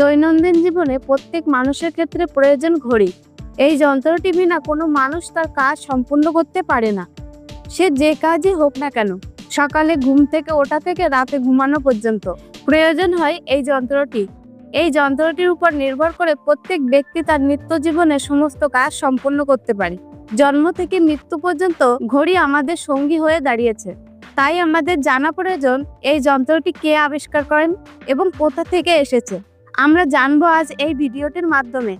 দৈনন্দিন জীবনে প্রত্যেক মানুষের ক্ষেত্রে প্রয়োজন ঘড়ি। এই যন্ত্রটি বিনা কোনো মানুষ তার কাজ সম্পূর্ণ করতে পারে না। সে যে কাজই হোক না কেন, সকালে ঘুম থেকে ওঠা থেকে রাতে ঘুমানো পর্যন্ত প্রয়োজন হয় এই যন্ত্রটি। এই যন্ত্রটির উপর নির্ভর করে প্রত্যেক ব্যক্তি তার নিত্য জীবনে সমস্ত কাজ সম্পন্ন করতে পারে। জন্ম থেকে মৃত্যু পর্যন্ত ঘড়ি আমাদের সঙ্গী হয়ে দাঁড়িয়েছে। তাই আমাদের জানা প্রয়োজন, এই যন্ত্রটি কে আবিষ্কার করেন এবং কোথা থেকে এসেছে। আমরা জানব আজ এই ভিডিওটির মাধ্যমে।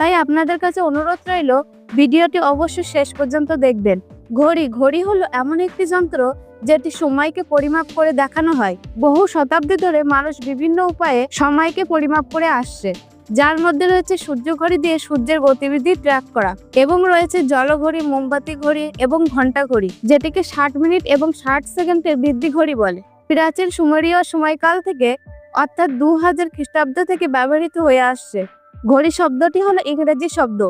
তাই আপনাদের কাছে অনুরোধ রইল, ভিডিওটি অবশ্যই শেষ পর্যন্ত দেখবেন। ঘড়ি ঘড়ি হলো এমন একটি যন্ত্র যেটি সময়কে পরিমাপ করে দেখানো হয়। বহু শতাব্দী ধরে মানুষ বিভিন্ন উপায়ে সময়কে পরিমাপ করে আসছে। যার মধ্যে রয়েছে সূর্য ঘড়ি দিয়ে সূর্যের গতিবিধি ট্র্যাক করা এবং রয়েছে জলঘড়ি মোমবাতি ঘড়ি এবং ঘণ্টা ঘড়ি, যেটিকে ষাট মিনিট এবং ষাট সেকেন্ডের বৃদ্ধি ঘড়ি বলে। প্রাচীন সুমেরীয় সময়কাল থেকে অর্থাৎ দু হাজার খ্রিস্টাব্দ থেকে ব্যবহৃত হয়ে আসছে। ঘড়ি শব্দটি হলো ইংরেজি শব্দ,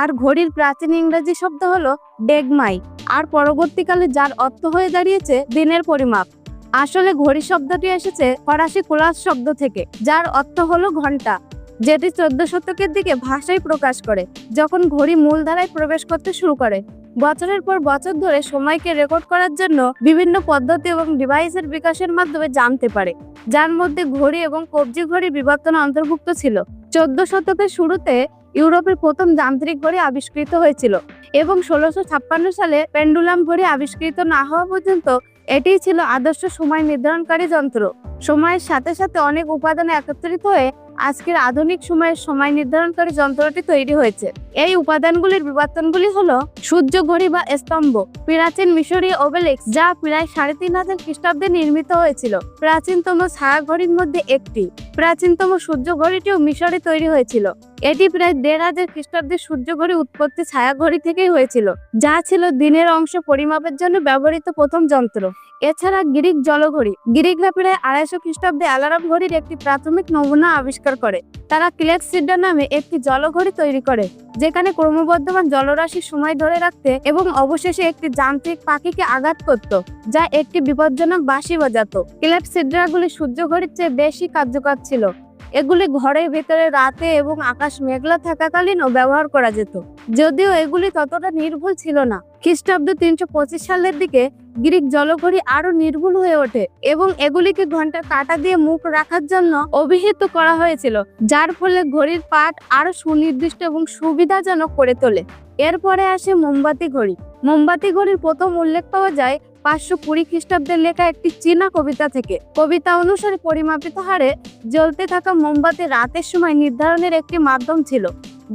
আর ঘড়ির প্রাচীন ইংরেজি শব্দ হলো ডেগমাই, আর পরবর্তীকালে যার অর্থ হয়ে দাঁড়িয়েছে দিনের পরিমাপ। আসলে ঘড়ি শব্দটি এসেছে ফরাসি কোলাস শব্দ থেকে, যার অর্থ হলো ঘণ্টা, যেটি চোদ্দ শতকের দিকে ভাষায় প্রকাশ করে, যখন ঘড়ি মূলধারায় প্রবেশ করতে শুরু করে। বছরের পর বছর ধরে সময়কে রেকর্ড করার জন্য বিভিন্ন পদ্ধতি এবং ডিভাইসের বিকাশের মাধ্যমে জানতে পারে। যার মধ্যে ঘড়ি এবং কবজি ঘড়ি বিবর্তন অন্তর্ভুক্ত ছিল। চোদ্দ শতকের শুরুতে ইউরোপের প্রথম যান্ত্রিক ঘড়ি আবিষ্কৃত হয়েছিল এবং ষোলোশো ছাপ্পান্ন সালে পেন্ডুলাম ঘড়ি আবিষ্কৃত না হওয়া পর্যন্ত এটিই ছিল আদর্শ সময় নির্ধারণকারী যন্ত্র। সময়ের সাথে সাথে অনেক উপাদান একত্রিত হয়ে আজকের আধুনিক সময়ের সময় নির্ধারণকারী যন্ত্রটি তৈরি হয়েছে। এই উপাদানগুলির বিবর্তনগুলি হল সূর্য ঘড়ি বা স্তম্ভ, প্রাচীন মিশরীয় ওবেলিক্স, যা প্রায় সাড়ে তিন হাজার খ্রিস্টাব্দে নির্মিত হয়েছিল। প্রাচীনতম ছায়া ঘড়ির মধ্যে একটি। প্রাচীনতম সূর্য ঘড়িটিও মিশরে তৈরি হয়েছিল। এটি প্রায় দেড় হাজার খ্রিস্টাব্দে সূর্য ঘড়ি উৎপত্তি ছায়া ঘড়ি থেকেই হয়েছিল, যা ছিল দিনের অংশ পরিমাপের জন্য ব্যবহৃত প্রথম যন্ত্র। এছাড়া গ্রিক জলঘড়ি গ্রিকরা ব্যাপারে আড়াইশো খ্রিস্টাব্দে অ্যালারাম ঘড়ির একটি প্রাথমিক নমুনা আবিষ্কার করে। তারা ক্লেক্সিডা নামে একটি জলঘড়ি তৈরি করে, যেখানে ক্রমবর্ধমান জলরাশির সময় ধরে রাখতে এবং অবশেষে একটি যান্ত্রিক পাখিকে আঘাত করত, যা একটি বিপজ্জনক বাঁশি বাজাতো। ক্লেপসিড্রাগুলি সূর্য ঘড়ির চেয়ে বেশি কার্যকর ছিল। এগুলি ঘরের ভেতরে রাতে এবং আকাশ মেঘলা থাকাকালীনও ব্যবহার করা যেত। যদিও এগুলি ততটা নির্ভুল ছিল না। খ্রিস্টাব্দ তিনশো পঁচিশ সালের দিকে গ্রিক জলঘড়ি আরও নির্ভুল হয়ে ওঠে এবং এগুলিকে ঘণ্টা কাটা দিয়ে মুখ রাখার জন্য অভিহিত করা হয়েছিল, যার ফলে ঘড়ির পাট আরও সুনির্দিষ্ট এবং সুবিধাজনক করে তোলে। এরপরে আসে মোমবাতি ঘড়ি। মোমবাতি ঘড়ির প্রথম উল্লেখ পাওয়া যায় পাঁচশো কুড়ি খ্রিস্টাব্দের লেখা একটি চীনা কবিতা থেকে। কবিতা অনুসারে পরিমাপিত হারে জ্বলতে থাকা মোমবাতি রাতের সময় নির্ধারণের একটি মাধ্যম ছিল।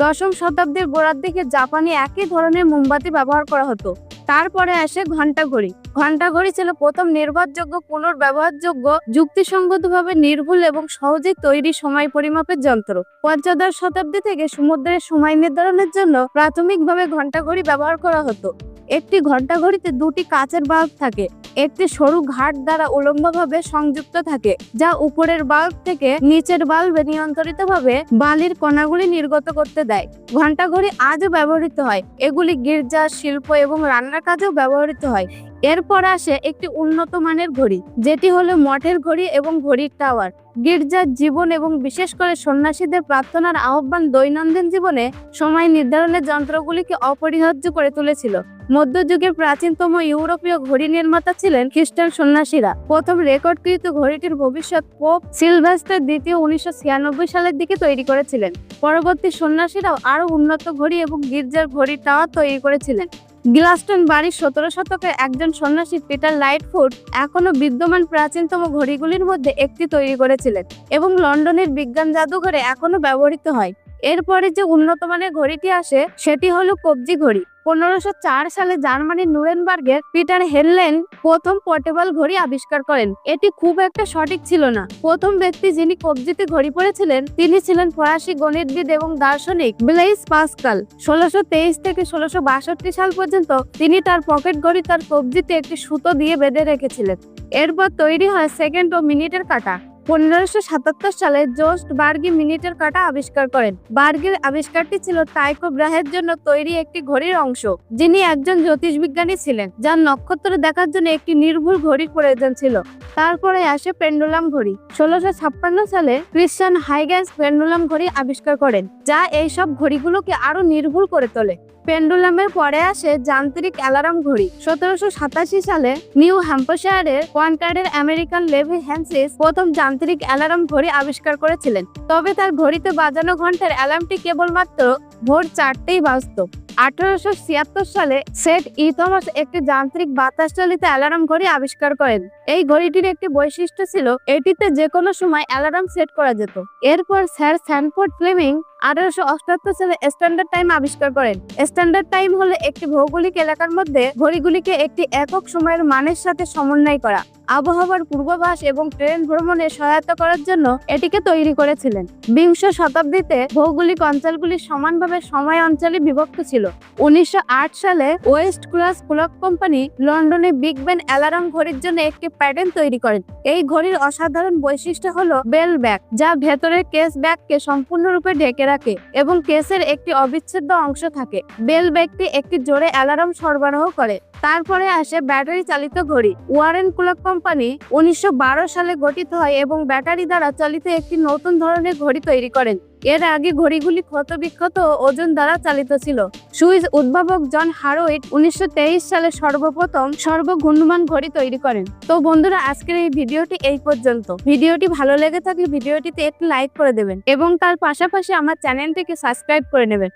দশম শতাব্দীর গোড়ার দিকে জাপানে একই ধরনের মোমবাতি ব্যবহার করা হতো। তারপরে আসে ঘণ্টা ঘড়ি ঘণ্টা ঘড়ি ছিল প্রথম নির্ভরযোগ্য, পুনর্ব্যবহারযোগ্য, যুক্তিসঙ্গতভাবে নির্ভুল এবং সহজে তৈরি সময় পরিমাপের যন্ত্র। পঞ্চদশ শতাব্দী থেকে সমুদ্রের সময় নির্ধারণের জন্য প্রাথমিকভাবে ঘণ্টা ঘড়ি ব্যবহার করা হতো। একটি ঘণ্টা ঘড়িতে দুটি কাচের বাল্ব থাকে। একটি সরু ঘাট দ্বারা উলম্বভাবে সংযুক্ত থাকে, যা উপরের বাল্ব থেকে নিচের বাল্বে নিয়ন্ত্রিতভাবে বালির কণাগুলি নির্গত করতে দেয়। ঘণ্টা ঘড়ি আজও ব্যবহৃত হয়। এগুলি গির্জা, শিল্প এবং রান্নার কাজেও ব্যবহৃত হয়। এরপর আসে একটি উন্নত মানের ঘড়ি, যেটি হলো মঠের ঘড়ি এবং ঘড়ির টাওয়ার। গির্জার জীবন এবং বিশেষ করে সন্ন্যাসীদের প্রার্থনার আহ্বান দৈনন্দিন জীবনে সময় নির্ধারণের যন্ত্রগুলিকে অপরিহার্য করে তুলেছিল। মধ্যযুগের প্রাচীনতম ইউরোপীয় ঘড়ি নির্মাতা ছিলেন খ্রিস্টান সন্ন্যাসীরা। প্রথম রেকর্ডকৃত ঘড়িটির ভবিষ্যৎ পোপ সিলভাস্টার দ্বিতীয় উনিশশো ছিয়ানব্বই সালের দিকে তৈরি করেছিলেন। পরবর্তী সন্ন্যাসীরাও আরও উন্নত ঘড়ি এবং গির্জার ঘড়ির টাওয়ার তৈরি করেছিলেন। গ্লাস্টন বাড়ির সতেরো শতকের একজন সন্ন্যাসী পিটার লাইটফুট এখনও বিদ্যমান প্রাচীনতম ঘড়িগুলির মধ্যে একটি তৈরি করেছিলেন এবং লন্ডনের বিজ্ঞান জাদুঘরে এখনও ব্যবহৃত হয়। এরপরে যে উন্নত মানের ঘড়িটি আসে, সেটি হলো কবজি ঘড়ি। পনেরোশো চার সালে জার্মানির নুরেনবার্গের পিটার হেললেন প্রথম পোর্টেবল ঘড়ি আবিষ্কার করেন। এটি খুব একটা সঠিক ছিল না। প্রথম ব্যক্তি যিনি কবজিতে ঘড়ি পড়েছিলেন তিনি ছিলেন ফরাসি গণিতবিদ এবং দার্শনিক ব্লেইস পাস্কাল। ষোলোশো তেইশ থেকে ষোলোশো বাষট্টি সাল পর্যন্ত তিনি তার পকেট ঘড়ি তার কবজিতে একটি সুতো দিয়ে বেঁধে রেখেছিলেন। এরপর তৈরি হয় সেকেন্ড ও মিনিটের কাটা। পনেরোশো সাতাত্তর সালে জোস্ট বার্গি মিনিটের কাঁটা আবিষ্কার করেন। বার্গের আবিষ্কারটি ছিল টাইকো ব্রাহের জন্য তৈরি একটি ঘড়ির অংশ, যিনি একজন জ্যোতিষবিজ্ঞানী ছিলেন, যার নক্ষত্র দেখার জন্য একটি নির্ভুল ঘড়ির প্রয়োজন ছিল। তারপরে আসে পেন্ডুলাম ঘড়ি। ষোলোশো ছাপ্পান্ন সালে ক্রিশ্চান হাইগ্যান্স পেন্ডুলাম ঘড়ি আবিষ্কার করেন, যা এইসব ঘড়িগুলোকে আরও নির্ভুল করে তোলে। পেন্ডুলামের পরে আসে যান্ত্রিক অ্যালার্ম ঘড়ি। সতেরোশো সাতাশি সালে নিউ হ্যাম্পশায়ারের কোয়ান্টার্ডের আমেরিকান লেভি হ্যান্সিস প্রথম যান্ত্রিক অ্যালার্ম ঘড়ি আবিষ্কার করেছিলেন। তবে তার ঘড়িতে বাজানো ঘণ্টার অ্যালার্মটি কেবলমাত্র ভোর চারটেই বাজত। আঠারোশো ছিয়াত্তর সালে সেট ই থমাস একটি যান্ত্রিক বাতাস চালিত অ্যালার্ম ঘড়ি আবিষ্কার করেন। এই ঘড়িটির একটি বৈশিষ্ট্য ছিল, এটিতে যে কোনো সময় অ্যালার্ম সেট করা যেত। এরপর স্যার স্যানফোর্ড ফ্লেমিং আঠারোশো অষ্টাত্তর সালে স্ট্যান্ডার্ড টাইম আবিষ্কার করেন। স্ট্যান্ডার্ড টাইম হলো একটি ভৌগোলিক এলাকার মধ্যে ঘড়িগুলিকে একটি একক সময়ের মানের সাথে সমন্বয় করা, আবহাওয়ার পূর্বাভাস এবং ট্রেন ভ্রমণে সহায়তা করার জন্য এটিকে তৈরি করেছিলেন। বিংশ শতাব্দীতে ভৌগোলিক অঞ্চলগুলি সমানভাবে সময় অঞ্চলে বিভক্ত ছিল। উনিশশো আট সালে ওয়েস্ট ক্লাস ক্লক কোম্পানি লন্ডনে বিগ ব্যান অ্যালার্ম ঘড়ির জন্য একটি প্যাটার্ন তৈরি করেন। এই ঘড়ির অসাধারণ বৈশিষ্ট্য হলো বেল ব্যাগ যা ভেতরের কেস ব্যাগকে সম্পূর্ণরূপে ঢেকে রাখে। এবং কেসের একটি অবিচ্ছেদ্য অংশ থাকে। বেল ব্যাগটি একটি জোরে অ্যালার্ম সরবরাহ করে। তারপরে আসে ব্যাটারি চালিত ঘড়ি। ওয়ারেন ক্লক কোম্পানি উনিশশো বারো সালে গঠিত হয় এবং ব্যাটারি দ্বারা চালিত একটি নতুন ধরনের ঘড়ি তৈরি করেন। এর আগে ঘড়িগুলি ক্ষত বিক্ষত ওজন দ্বারা চালিত ছিল। সুইস উদ্ভাবক জন হারোইট উনিশশো সালে সর্বপ্রথম সর্বঘূর্ণমান ঘড়ি তৈরি করেন। তো বন্ধুরা, আজকের এই ভিডিওটি এই পর্যন্ত। ভিডিওটি ভালো লেগে থাকলে ভিডিওটিতে একটি লাইক করে দেবেন এবং তার পাশাপাশি আমার চ্যানেলটিকে সাবস্ক্রাইব করে নেবেন।